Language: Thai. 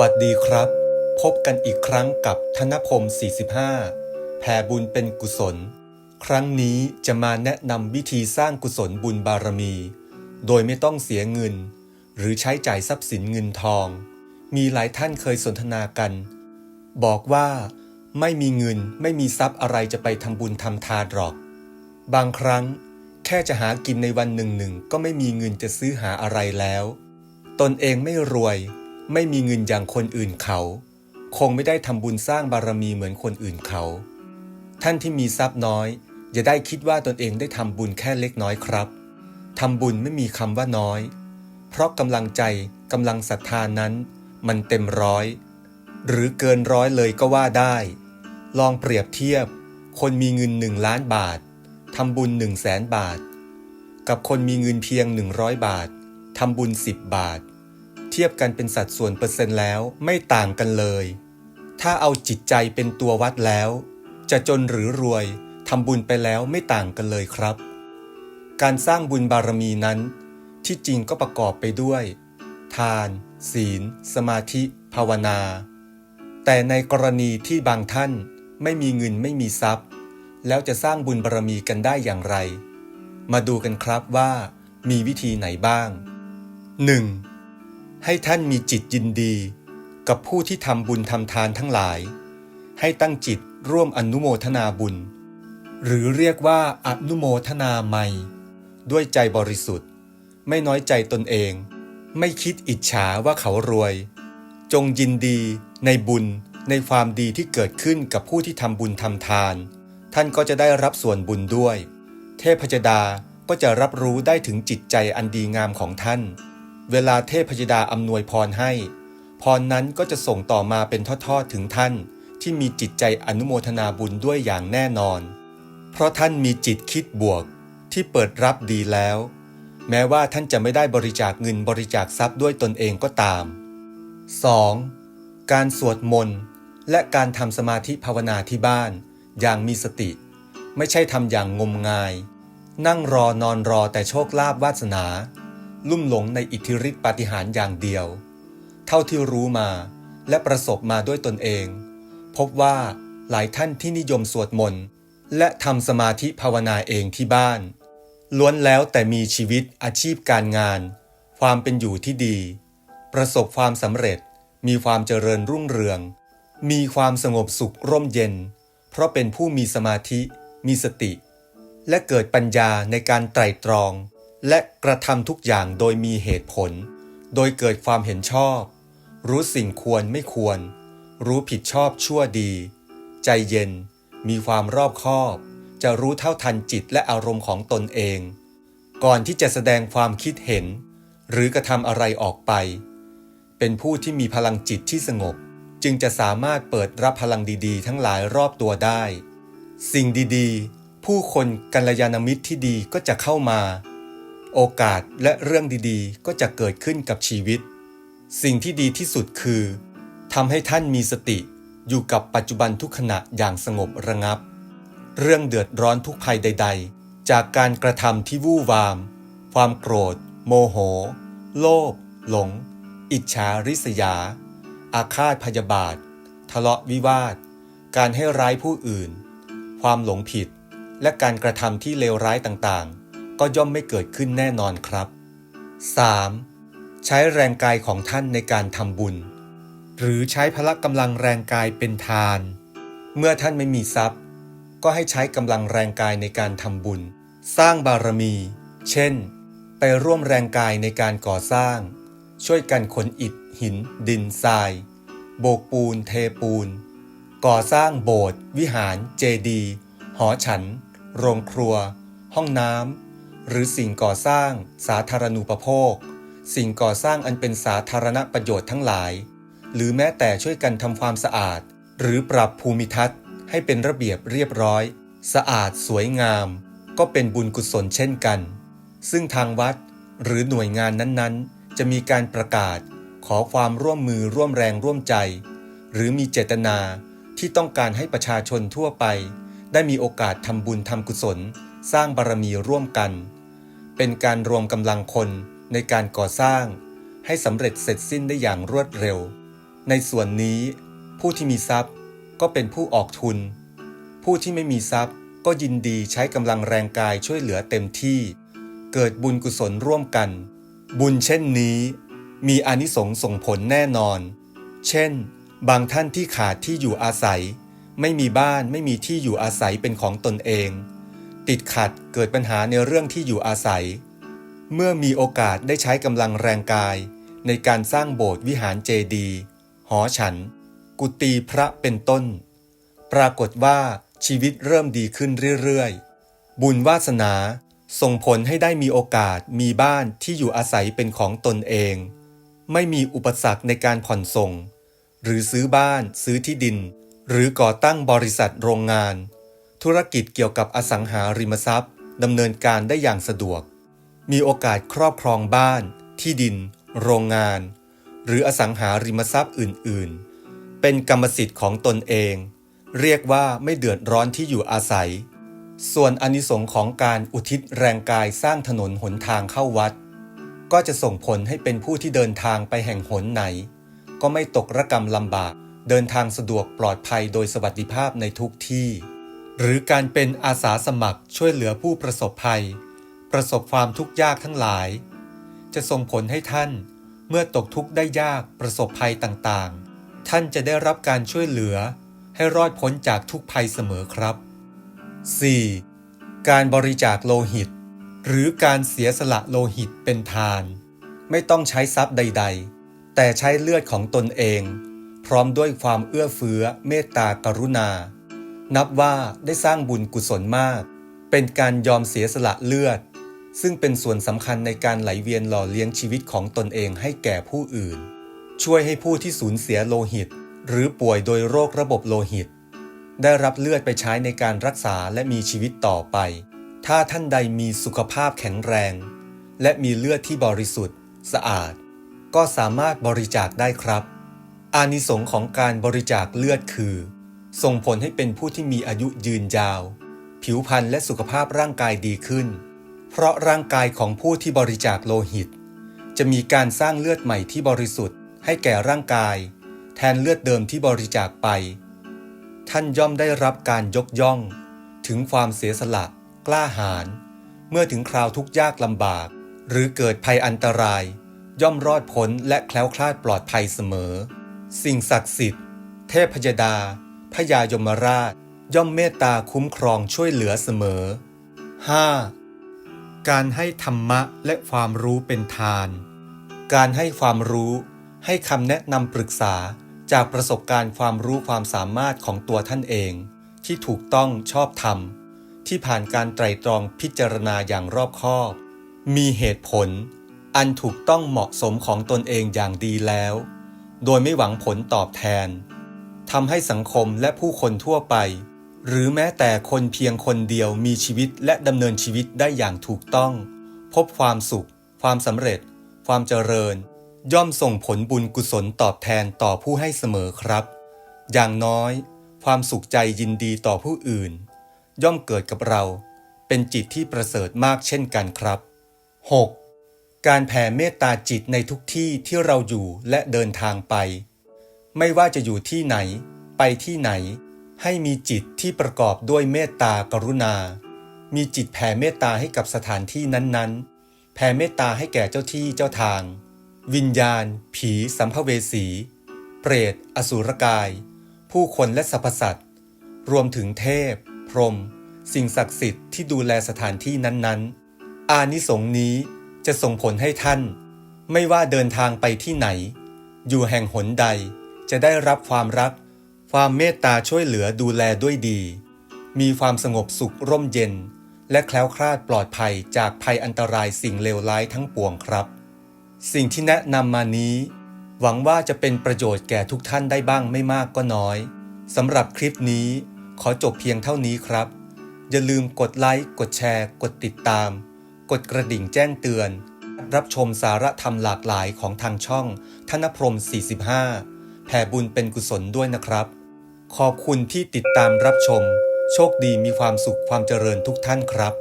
วัสดีครับ พบกันอีกครั้งกับธนพม 45 แผ่บุญเป็นกุศล ครั้งนี้จะมาแนะนำวิธีสร้างกุศลบุญบารมี โดยไม่ต้องเสียเงิน หรือใช้จ่ายทรัพย์สินเงินทอง มีหลายท่านเคยสนทนากัน บอกว่า ไม่มีเงินไม่มีทรัพย์อะไรจะไปทำบุญทำทานหรอก บางครั้ง แค่จะหากินในวันหนึ่งหนึ่งก็ไม่มีเงินจะซื้อหาอะไรแล้ว ตนเองไม่รวย ไม่มีเงินอย่างคนอื่นเขา คงไม่ได้ทำบุญสร้างบารมีเหมือนคนอื่นเขา ท่านที่มีทรัพย์น้อย อย่าได้คิดว่าตนเองได้ทำบุญแค่เล็กน้อยครับทำบุญไม่มีคำว่าน้อย เพราะกำลังใจกำลังศรัทธานั้น มันเต็มร้อย หรือเกินร้อยเลยก็ว่าได้ ลองเปรียบเทียบ คนมีเงินหนึ่งล้านบาททำบุญหนึ่งแสนบาท กับคนมีเงินเพียง100บาททำบุญ10บาท เทียบกันเป็นสัดส่วนเปอร์เซ็นต์แล้วไม่ต่างกันเลย ถ้าเอาจิตใจเป็นตัววัดแล้ว จะจนหรือรวยทำบุญไปแล้วไม่ต่างกันเลยครับ การสร้างบุญบารมีนั้น ที่จริงก็ประกอบไปด้วย ทาน ศีล สมาธิ ภาวนา แต่ในกรณีที่บางท่านไม่มีเงินไม่มีทรัพย์ แล้วจะสร้างบุญบารมีกันได้อย่างไร มาดูกันครับว่ามีวิธีไหนบ้าง 1. ให้ท่านมีจิตยินดี กับผู้ที่ทำบุญทำทานทั้งหลาย ให้ตั้งจิตร่วมอนุโมทนาบุญ หรือเรียกว่าอนุโมทนาไมยด้วยใจบริสุทธิ์ ไม่น้อยใจตนเอง ไม่คิดอิจฉาว่าเขารวย จงยินดีในบุญในความดีที่เกิดขึ้นกับผู้ที่ทำบุญทำทาน ท่านก็จะได้รับส่วนบุญด้วย เทพจดาก็จะรับรู้ได้ถึงจิตใจอันดีงามของท่าน เวลาเทพจดาอำนวยพรให้ พรนั้นก็จะส่งต่อมาเป็นทอดๆถึงท่าน ที่มีจิตใจอนุโมทนาบุญด้วยอย่างแน่นอน เพราะท่านมีจิตคิดบวก ที่เปิดรับดีแล้ว แม้ว่าท่านจะไม่ได้บริจาคเงินบริจาคทรัพย์ด้วยตนเองก็ตาม 2. การสวดมนต์และการทำสมาธิภาวนาที่บ้าน อย่างมีสติ ไม่ใช่ทำอย่างงมงาย นั่งรอนอนรอแต่โชคลาภวาสนา ลุ่มหลงในอิทธิฤทธิปาฏิหาริย์อย่างเดียว เท่าที่รู้มาและประสบมาด้วยตนเอง พบว่าหลายท่านที่นิยมสวดมนต์และทำสมาธิภาวนาเองที่บ้าน ล้วนแล้วแต่มีชีวิตอาชีพการงาน ความเป็นอยู่ที่ดี ประสบความสำเร็จ มีความเจริญรุ่งเรือง มีความสงบสุขร่มเย็น เพราะเป็นผู้มีสมาธิ มีสติ และเกิดปัญญาในการไตรตรอง และกระทำทุกอย่างโดยมีเหตุผล โดยเกิดความเห็นชอบ รู้สิ่งควรไม่ควร รู้ผิดชอบชั่วดี ใจเย็น มีความรอบคอบ จะรู้เท่าทันจิตและอารมณ์ของตนเอง ก่อนที่จะแสดงความคิดเห็น หรือกระทำอะไรออกไป เป็นผู้ที่มีพลังจิตที่สงบ จึงจะสามารถเปิดรับพลังดีๆ ทั้งหลายรอบตัวได้ สิ่งดีๆ ผู้คนกัลยาณมิตรที่ดีก็จะเข้ามา โอกาสและเรื่องดีๆ ก็จะเกิดขึ้นกับชีวิต สิ่งที่ดีที่สุดคือทำให้ท่านมีสติอยู่กับปัจจุบันทุกขณะอย่างสงบระงับ เรื่องเดือดร้อนทุกภัยใด ๆ จากการกระทำที่วู่วาม ความโกรธ โมโห โลภหลง อิจฉาริษยา อาฆาตพยาบาท ทะเลาะวิวาท การให้ร้ายผู้อื่น ความหลงผิด และการกระทำที่เลวร้ายต่างๆ ก็ย่อมไม่เกิดขึ้นแน่นอนครับ 3. ใช้แรงกายของท่านในการทำบุญ หรือใช้พละกำลังแรงกายเป็นทาน เมื่อท่านไม่มีทรัพย์ ก็ให้ใช้กำลังแรงกายในการทำบุญ สร้างบารมี เช่น ไปร่วมแรงกายในการก่อสร้าง ช่วยกันขนอิฐ หิน ดินทราย โบกปูน เทปูน ก่อสร้างโบสถ์วิหาร เจดีย์หอฉัน โรงครัว ห้องน้ำ หรือสิ่งก่อสร้าง สาธารณูปโภค สิ่งก่อสร้างอันเป็นสาธารณประโยชน์ทั้งหลาย หรือแม้แต่ช่วยกันทำความสะอาด หรือปรับภูมิทัศน์ ให้เป็นระเบียบเรียบร้อย สะอาดสวยงาม ก็เป็นบุญกุศลเช่นกัน ซึ่งทางวัดหรือหน่วยงานนั้นๆ จะมีการประกาศ ขอความร่วมมือร่วมแรงร่วมใจ หรือมีเจตนาที่ต้องการให้ประชาชนทั่วไป ได้มีโอกาสทำบุญทำกุศล สร้างบารมีร่วมกัน เป็นการรวมกำลังคนในการก่อสร้าง ให้สำเร็จเสร็จสิ้นได้อย่างรวดเร็ว ในส่วนนี้ ผู้ที่มีทรัพย์ก็เป็นผู้ออกทุน ผู้ที่ไม่มีทรัพย์ก็ยินดีใช้กำลังแรงกายช่วยเหลือเต็มที่ เกิดบุญกุศลร่วมกัน บุญเช่นนี้ มีอนิสงส์ส่งผลแน่นอน เช่น บางท่านที่ขาดที่อยู่อาศัย ไม่มีบ้านไม่มีที่อยู่อาศัยเป็นของตนเอง ติดขัดเกิดปัญหาในเรื่องที่อยู่อาศัย เมื่อมีโอกาสได้ใช้กำลังแรงกาย ในการสร้างโบสถ์วิหารเจดีย์หอฉัน กุฏิพระเป็นต้น ปรากฏว่าชีวิตเริ่มดีขึ้นเรื่อยๆ บุญวาสนาส่งผลให้ได้มีโอกาสมีบ้านที่อยู่อาศัยเป็นของตนเอง ไม่มีอุปสรรคในการผ่อนส่ง หรือซื้อบ้านซื้อที่ดิน หรือก่อตั้งบริษัทโรงงาน ธุรกิจเกี่ยวกับอสังหาริมทรัพย์ดำเนินการได้อย่างสะดวก มีโอกาสครอบครองบ้าน ที่ดิน โรงงาน หรืออสังหาริมทรัพย์อื่น ๆ เป็นกรรมสิทธิ์ของตนเอง เรียกว่าไม่เดือดร้อนที่อยู่อาศัย ส่วนอานิสงส์ของการอุทิศแรงกายสร้างถนนหนทางเข้าวัด ก็จะส่งผลให้เป็นผู้ที่เดินทางไปแห่งหนไหน ก็ไม่ตกระกรรมลำบาก เดินทางสะดวกปลอดภัยโดยสวัสดิภาพในทุกที่ หรือการเป็นอาสาสมัครช่วยเหลือผู้ประสบภัย ประสบความทุกข์ยากทั้งหลาย จะส่งผลให้ท่านเมื่อตกทุกข์ได้ยากประสบภัยต่างๆ ท่านจะได้รับการช่วยเหลือให้รอดพ้นจากทุกภัยเสมอครับ 4. การบริจาคโลหิต หรือการเสียสละโลหิตเป็นทาน ไม่ต้องใช้ทรัพย์ใด ๆ แต่ใช้เลือดของตนเอง พร้อมด้วยความเอื้อเฟื้อเมตตากรุณา นับว่าได้สร้างบุญกุศลมาก เป็นการยอมเสียสละเลือด ซึ่งเป็นส่วนสำคัญในการไหลเวียนหล่อเลี้ยงชีวิตของตนเองให้แก่ผู้อื่น ช่วยให้ผู้ที่สูญเสียโลหิต หรือป่วยโดยโรคระบบโลหิต ได้รับเลือดไปใช้ในการรักษาและมีชีวิตต่อไป ถ้าท่านใดมีสุขภาพแข็งแรง และมีเลือดที่บริสุทธิ์ สะอาด ก็สามารถบริจาคได้ครับ อานิสงส์ของการบริจาคเลือดคือ ส่งผลให้เป็นผู้ที่มีอายุยืนยาว ผิวพรรณและสุขภาพร่างกายดีขึ้น เพราะร่างกายของผู้ที่บริจาคโลหิต จะมีการสร้างเลือดใหม่ที่บริสุทธิ์ ให้แก่ร่างกาย แทนเลือดเดิมที่บริจาคไป ท่านย่อมได้รับการยกย่อง ถึงความเสียสละ กล้าหาญเมื่อถึงคราวทุกข์ยากลำบาก หรือเกิดภัยอันตราย ย่อมรอดพ้นและแคล้วคลาดปลอดภัยเสมอ สิ่งศักดิ์สิทธิ์ เทพยดา พญายมราชย่อมเมตตาคุ้มครองช่วยเหลือเสมอ 5. การให้ธรรมะและความรู้เป็นทาน การให้ความรู้ให้คำแนะนำปรึกษาจากประสบการณ์ความรู้ความสามารถของตัวท่านเอง ที่ถูกต้องชอบธรรม ที่ผ่านการไตร่ตรองพิจารณาอย่างรอบคอบ มีเหตุผล อันถูกต้องเหมาะสมของตนเองอย่างดีแล้ว โดยไม่หวังผลตอบแทน ทำให้สังคมและผู้คนทั่วไป หรือแม้แต่คนเพียงคนเดียวมีชีวิตและดำเนินชีวิตได้อย่างถูกต้อง พบความสุข ความสำเร็จ ความเจริญ ย่อมส่งผลบุญกุศลตอบแทนต่อผู้ให้เสมอครับ อย่างน้อย ความสุขใจยินดีต่อผู้อื่น ย่อมเกิดกับเรา เป็นจิตที่ประเสริฐมากเช่นกันครับ 6. การแผ่เมตตาจิตในทุกที่ที่เราอยู่และเดินทางไป ไม่ว่าจะอยู่ที่ไหน ไปที่ไหน ให้มีจิตที่ประกอบด้วยเมตตากรุณา มีจิตแผ่เมตตาให้กับสถานที่นั้นๆ แผ่เมตตาให้แก่เจ้าที่เจ้าทาง วิญญาณ ผีสัมภเวสี เปรต อสุรกาย ผู้คนและสรรพสัตว์ รวมถึงเทพ พรหมสิ่งศักดิ์สิทธิ์ที่ดูแลสถานที่นั้นๆ อานิสงส์นี้จะส่งผลให้ท่าน ไม่ว่าเดินทางไปที่ไหน อยู่แห่งหนใด จะได้รับความรัก ความเมตตาช่วยเหลือดูแลด้วยดี มีความสงบสุขร่มเย็น และแคล้วคลาดปลอดภัยจากภัยอันตรายสิ่งเลวร้ายทั้งปวงครับ สิ่งที่แนะนำมานี้ หวังว่าจะเป็นประโยชน์แก่ทุกท่านได้บ้างไม่มากก็น้อยสำหรับคลิปนี้ ขอจบเพียงเท่านี้ครับ อย่าลืมกดไลค์กดแชร์ กดติดตาม กดกระดิ่งแจ้งเตือนรับชมสาระธรรมหลากหลายของทางช่อง ธนพรม 45 ผ่บุญเป็นกุศลด้วยนะครับ ขอบคุณที่ติดตามรับชม โชคดีมีความสุขความเจริญทุกท่านครับ